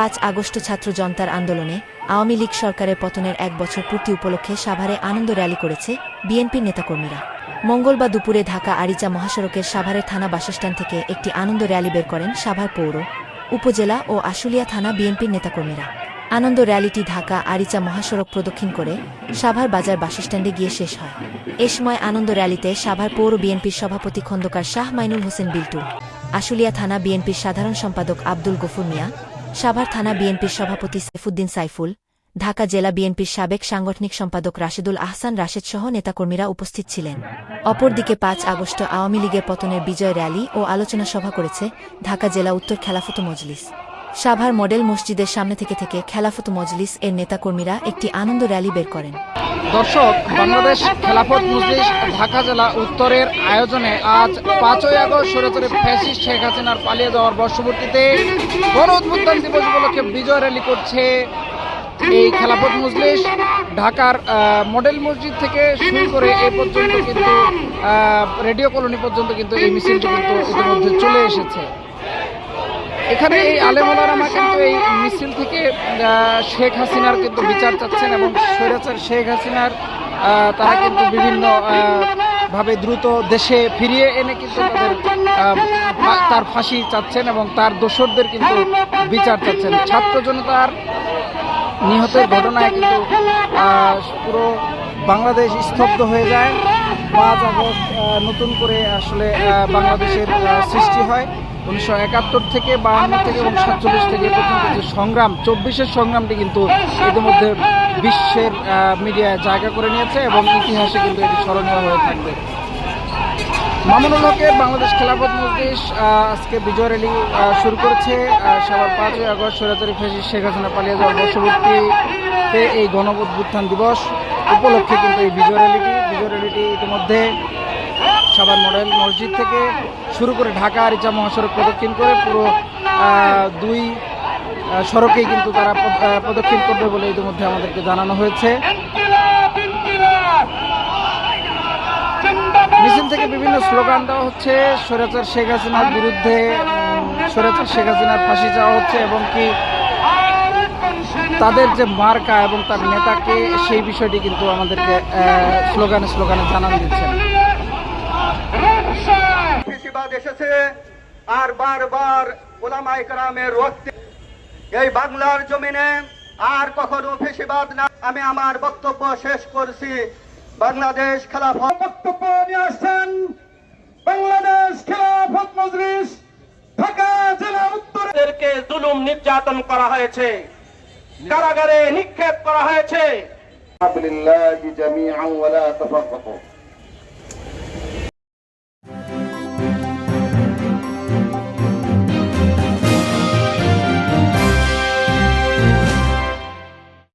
পাঁচ আগস্ট ছাত্র জনতার আন্দোলনে আওয়ামী লীগ সরকারের পতনের এক বছর পূর্তি উপলক্ষে সাভারে আনন্দ র্যালি করেছে বিএনপির নেতাকর্মীরা। মঙ্গলবার দুপুরে ঢাকা আরিচা মহাসড়কের সাভারের থানা বাসস্ট্যান্ড থেকে একটি আনন্দ র্যালি বের করেন সাভার পৌর, উপজেলা ও আশুলিয়া থানা বিএনপির নেতাকর্মীরা। আনন্দ র্যালিটি ঢাকা আরিচা মহাসড়ক প্রদক্ষিণ করে সাভার বাজার বাসস্ট্যান্ডে গিয়ে শেষ হয়। এ সময় আনন্দ র্যালিতে সাভার পৌর বিএনপির সভাপতি খন্দকার শাহ মাইনুল হোসেন বিল্টু, আশুলিয়া থানা বিএনপির সাধারণ সম্পাদক আব্দুল গফুর মিয়া সাভার থানা বিএনপির সভাপতি সাইফুদ্দিন সাইফুল, ঢাকা জেলা বিএনপির সাবেক সাংগঠনিক সম্পাদক রাশেদুল আহসান রাশেদ সহ নেতাকর্মীরা উপস্থিত ছিলেন। অপরদিকে পাঁচ আগস্ট আওয়ামী লীগের পতনের বিজয় র্যালি ও আলোচনা সভা করেছে ঢাকা জেলা উত্তর খেলাফত মজলিস। সাভার মডেল মসজিদের সামনে থেকে থেকে খেলাফত মজলিস এর নেতাকর্মীরা একটি আনন্দ র্যালি বের করেন। দর্শক, বাংলাদেশ খেলাফত মজলিস ঢাকা জেলা উত্তরের আয়োজনে আজ পাঁচই আগস্ট সরাসরি ফ্যাসিস্ট শেখ হাসিনার পালিয়ে যাওয়ার বর্ষপূর্তিতে গণ উদ্বোধন দিবস উপলক্ষে বিজয় র্যালি করছে এই খেলাফত মজলিস। ঢাকার মডেল মসজিদ থেকে শুরু করে এ পর্যন্ত কিন্তু রেডিও কলোনি পর্যন্ত কিন্তু এই মিছিলটি কিন্তু ইতিমধ্যে চলে এসেছে। এখানে এই আলেমোলারামা কিন্তু এই মিছিল থেকে শেখ হাসিনার কিন্তু বিচার চাচ্ছেন এবং স্বৈরাচার শেখ হাসিনার তারা কিন্তু বিভিন্ন ভাবে দ্রুত দেশে ফিরিয়ে এনে কিন্তু তাদের তার ফাঁসি চাচ্ছেন এবং তার দোসরদের কিন্তু বিচার চাচ্ছেন। ছাত্র জনতার নিহতের ঘটনায় কিন্তু পুরো বাংলাদেশ স্তব্ধ হয়ে যায়। পাঁচ আগস্ট নতুন করে আসলে বাংলাদেশের সৃষ্টি হয়। উনিশশো একাত্তর থেকে বাহান্ন থেকে এবং সাতচল্লিশ থেকে পর্যন্ত যে সংগ্রাম, চব্বিশের সংগ্রামটি কিন্তু ইতিমধ্যে বিশ্বের মিডিয়ায় জায়গা করে নিয়েছে এবং ইতিহাসে কিন্তু এটি স্মরণীয় হয়ে থাকবে। মামুনুল হকের বাংলাদেশ খেলাফত মজলিস আজকে বিজয় র্যালি শুরু করেছে। সবার পাঁচই আগস্ট সরাসরি ফেসি শেখ হাসিনা পালিয়ে যাওয়ার বর্ষবর্তীতে এই গণ দিবস উপলক্ষে কিন্তু এই বিজয় র্যালিটি র্যালিটি ইতিমধ্যে সাভার মডেল মসজিদ থেকে শুরু করে ঢাকা, আরিচা মহাসড়ক প্রদক্ষিণ করে পুরো দুই সড়কেই কিন্তু তারা প্রদক্ষিণ করবে বলে ইতিমধ্যে আমাদেরকে জানানো হয়েছে। মিছিল থেকে বিভিন্ন স্লোগান দেওয়া হচ্ছে, স্বৈরাচার শেখ হাসিনার বিরুদ্ধে, স্বৈরাচার শেখ হাসিনার ফাঁসি চাওয়া হচ্ছে এবং কি তাদের যে মার্কা এবং তার নেতাকে সেই বিষয়টি কিন্তু আমাদেরকে স্লোগানে স্লোগানে জানান দিচ্ছেন। এসেছে আর বারবার ওলামাই কারামের রক্তে। এই বাংলার জমিনে আর কখনো ফেসিবাদ না। আমি আমার বক্তব্য শেষ করছি। বাংলাদেশ খেলাফত বক্তব্য নিয়ে আসছেন বাংলাদেশ খেলাফত মজলিস ঢাকা জেলা উত্তরকে জুলুম নির্যাতন করা হয়েছে। কারাগারে নিক্ষেপ করা হয়েছে।